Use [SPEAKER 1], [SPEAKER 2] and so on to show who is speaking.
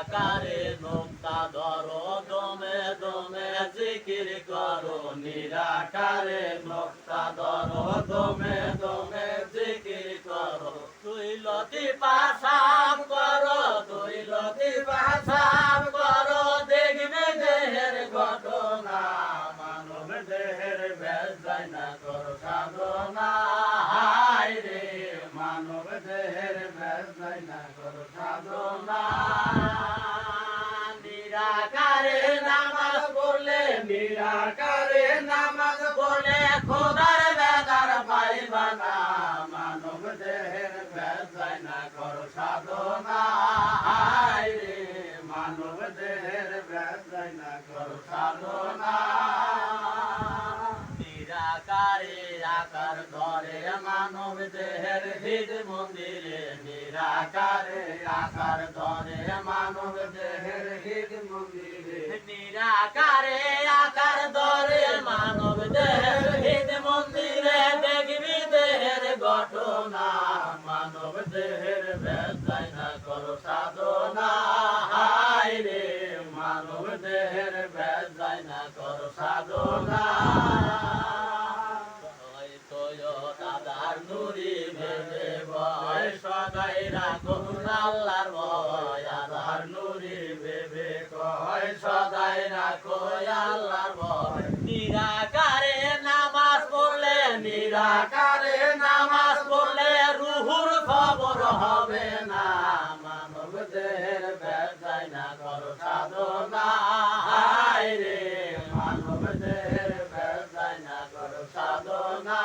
[SPEAKER 1] নিরাকারে নোক্তা ধরো, দমে দমে জিকির করো, নিরাকারে নোক্তা ধরো, দমে দমে জিকির করো। তুই লতি পাশাব করো, তুই লতি পাশাব করো, দেখবে দেহের ঘটনা, মানব দেহের বেজায় না করো সাধনা। রে, মানব দেহের বেজায় না করো সাধনা। নিরাকারে নামাজ পড়লে খোদার বেদার পাইবা না মানব দেহের সাধনা। রে, মানব দেহের বেজায় না করো সাধনা। নিরাকারে আকার ধরে মানব দেহের হৃদ মন্দিরে, নিরাকারে আকার ধরে মানব দেহের হৃদ মন্দিরে। নিরাকারে দেহের বেজায় না করো সাধনা হায় রে মানব দেহের বেজায় না করো সাধনা ভয় সদাই রাখো আল্লাহর ভয় আধার নুরি ভেবে কয় সদাই রাখো আল্লাহর ভয় নিরাকারে নামাজ পড়লে নিরাকারে হবে না মানবদের ব্যবসায় না করো সাধনা। রে মানব ব্যবসায় না করো সাধনা।